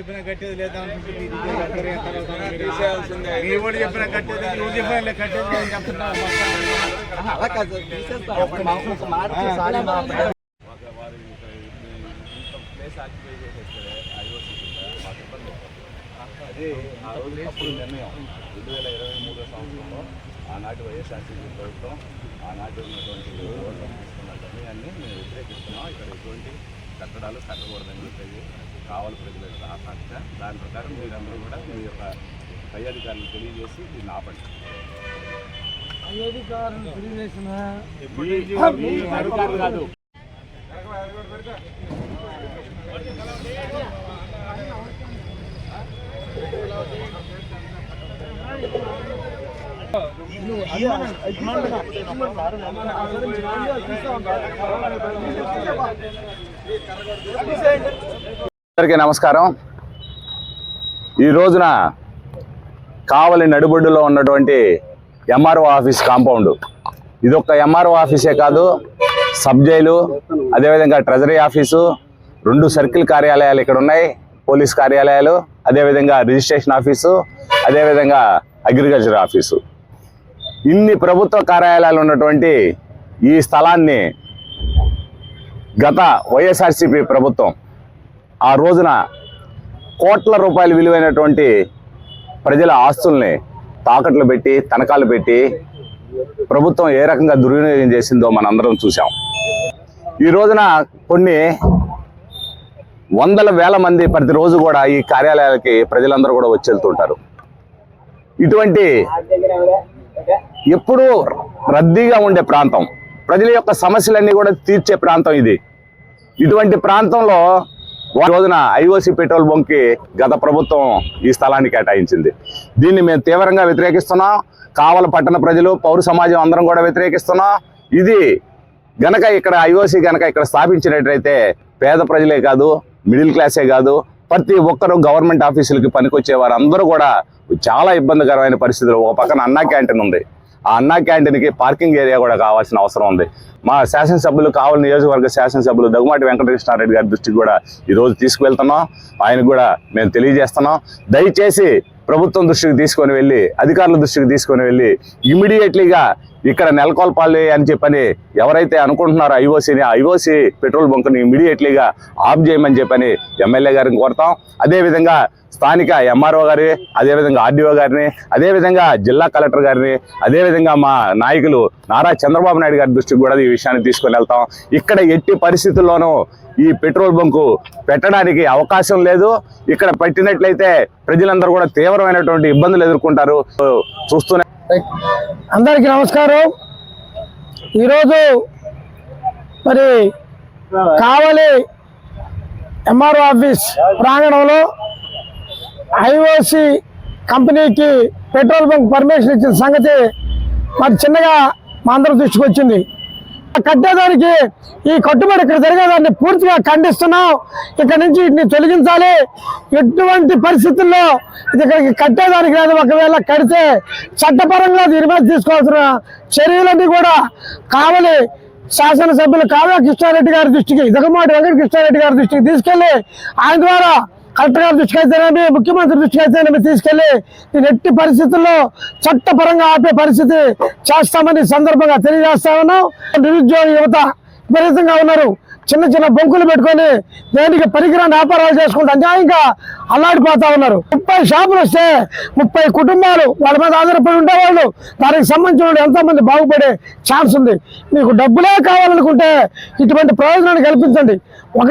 చెప్పిన కట్టేది లేదా. మీ వాళ్ళు చెప్పిన కట్టేది నువ్వు చెప్పిన కట్టేది నేను చెప్తున్నా అది అప్పుడు నిర్ణయం. రెండు వేల ఇరవై మూడో సంవత్సరంలో ఆనాటి వైఎస్ఆర్సీపీ ప్రభుత్వం ఆనాటి ఉన్నటువంటి తీసుకున్న నిర్ణయాన్ని మేము వ్యతిరేకిస్తున్నాం. ఇక్కడ ఎటువంటి కట్టడాలు కట్టకూడదని చెప్పేది కావాలి ప్రజల యొక్క ఆకాంక్ష. దాని ప్రకారం మీరందరూ కూడా మీ యొక్క పై అధికారులు తెలియజేసి దీన్ని ఆపండి. అధికారులు కాదు. అందరికీ నమస్కారం. ఈ రోజున కావలి నడిబొడ్డులో ఉన్నటువంటి ఎంఆర్ఓ ఆఫీస్ కాంపౌండ్. ఇది ఒక ఎంఆర్ఓ ఆఫీసే కాదు సబ్ జైలు అదేవిధంగా ట్రెజరీ ఆఫీసు రెండు సర్కిల్ కార్యాలయాలు ఇక్కడ ఉన్నాయి పోలీస్ కార్యాలయాలు అదేవిధంగా రిజిస్ట్రేషన్ ఆఫీసు అదేవిధంగా అగ్రికల్చర్ ఆఫీసు. ఇన్ని ప్రభుత్వ కార్యాలయాలు ఉన్నటువంటి ఈ స్థలాన్ని గత వైఎస్ఆర్సీపీ ప్రభుత్వం ఆ రోజున కోట్ల రూపాయలు విలువైనటువంటి ప్రజల ఆస్తుల్ని తాకట్లు పెట్టి తనఖాలు పెట్టి ప్రభుత్వం ఏ రకంగా దుర్వినియోగం చేసిందో మనందరం చూసాం ఈ రోజున కొన్ని వందల వేల మంది ప్రతిరోజు కూడా ఈ కార్యాలయాలకి ప్రజలందరూ కూడా వచ్చి వెళ్తుంటారు. ఇటువంటి ఎప్పుడూ రద్దీగా ఉండే ప్రాంతం ప్రజల యొక్క సమస్యలన్నీ కూడా తీర్చే ప్రాంతం ఇది. ఇటువంటి ప్రాంతంలో రోజున ఐఓసి పెట్రోల్ బంక్కి గత ప్రభుత్వం ఈ స్థలాన్ని కేటాయించింది. దీన్ని మేము తీవ్రంగా వ్యతిరేకిస్తున్నాం కావల పట్టణ ప్రజలు పౌర సమాజం అందరం కూడా వ్యతిరేకిస్తున్నాం ఇది గనక ఇక్కడ ఐఓసి గనక ఇక్కడ స్థాపించినట్లయితే పేద ప్రజలే కాదు మిడిల్ క్లాసే కాదు ప్రతి ఒక్కరూ గవర్నమెంట్ ఆఫీసులకి పనికొచ్చే వారందరూ కూడా చాలా ఇబ్బందికరమైన పరిస్థితులు. ఒక పక్కన అన్నా క్యాంటీన్ ఉంది. ఆ అన్నా క్యాంటీన్కి పార్కింగ్ ఏరియా కూడా కావాల్సిన అవసరం ఉంది. మా శాసనసభ్యులు కావాలి నియోజకవర్గ శాసనసభ్యులు దగ్గుమాటి వెంకటకృష్ణారెడ్డి గారి దృష్టికి కూడా ఈరోజు తీసుకువెళ్తున్నాం. ఆయనకు కూడా మేము తెలియజేస్తున్నాం. దయచేసి ప్రభుత్వం దృష్టికి తీసుకొని వెళ్ళి అధికారుల దృష్టికి తీసుకొని వెళ్ళి ఇమీడియట్లీగా ఇక్కడ నెలకొల్పాలి అని చెప్పని ఎవరైతే అనుకుంటున్నారో ఐఓసీని ఐఓసీ పెట్రోల్ బంక్ని ఇమీడియట్లీగా ఆఫ్ చేయమని చెప్పని ఎమ్మెల్యే గారిని కోరుతాం. అదేవిధంగా స్థానిక ఎంఆర్ఓ గారి అదేవిధంగా ఆర్డీఓ గారిని అదేవిధంగా జిల్లా కలెక్టర్ గారిని అదేవిధంగా మా నాయకులు నారా చంద్రబాబు నాయుడు గారి దృష్టికి కూడా ఈ విషయాన్ని తీసుకొని వెళ్తాం. ఇక్కడ ఎట్టి పరిస్థితుల్లోనూ ఈ పెట్రోల్ బంకు పెట్టడానికి అవకాశం లేదు. ఇక్కడ పెట్టినట్లయితే ప్రజలందరూ కూడా తీవ్రమైనటువంటి ఇబ్బందులు ఎదుర్కొంటారు. చూస్తూనే అందరికీ నమస్కారం. ఈరోజు మరి కావలి ఎంఆర్ఓ ఆఫీస్ ప్రాంగణంలో ఐఓసి కంపెనీకి పెట్రోల్ బంక్ పర్మిషన్ ఇచ్చిన సంగతి మరి చిన్నగా మా అందరూ దృష్టికి వచ్చింది. కట్టేదానికి ఈ కట్టుబడి ఇక్కడ జరిగేదాన్ని పూర్తిగా ఖండిస్తున్నాం. ఇక్కడ నుంచి వీటిని తొలగించాలి. ఎటువంటి పరిస్థితుల్లో ఇది ఇక్కడికి కట్టేదానికి లేదు ఒకవేళ కడితే చట్టపరంగా దీని మీద తీసుకోవాల్సిన చర్యలన్నీ కూడా కావాలి. శాసనసభ్యులు కావ్య కృష్ణారెడ్డి గారి దృష్టికి జగన్మోహన్ వెంకట కృష్ణారెడ్డి గారి దృష్టికి తీసుకెళ్ళి ఆయన ద్వారా కలెక్టర్ గారి దృష్టికి అయితేనేమి ముఖ్యమంత్రి దృష్టికి అయితేనేమి తీసుకెళ్ళి దీని ఎట్టి పరిస్థితుల్లో చట్టపరంగా ఆపే పరిస్థితి చేస్తామని సందర్భంగా తెలియజేస్తా ఉన్నాం. నిరుద్యోగ యువత విపరీతంగా ఉన్నారు. చిన్న చిన్న బొంకులు పెట్టుకొని దేనికి పనికిరాని వ్యాపారాలు చేసుకుంటూ అన్యాయంగా అల్లాడిపోతా ఉన్నారు. ముప్పై షాపులు వస్తే ముప్పై కుటుంబాలు వాళ్ళ మీద ఆధారపడి ఉండేవాళ్ళు. దానికి సంబంధించిన ఎంతో మంది బాగుపడే ఛాన్స్ ఉంది. మీకు డబ్బులే కావాలనుకుంటే ఇటువంటి ప్రయోజనాన్ని కల్పించండి. ఒక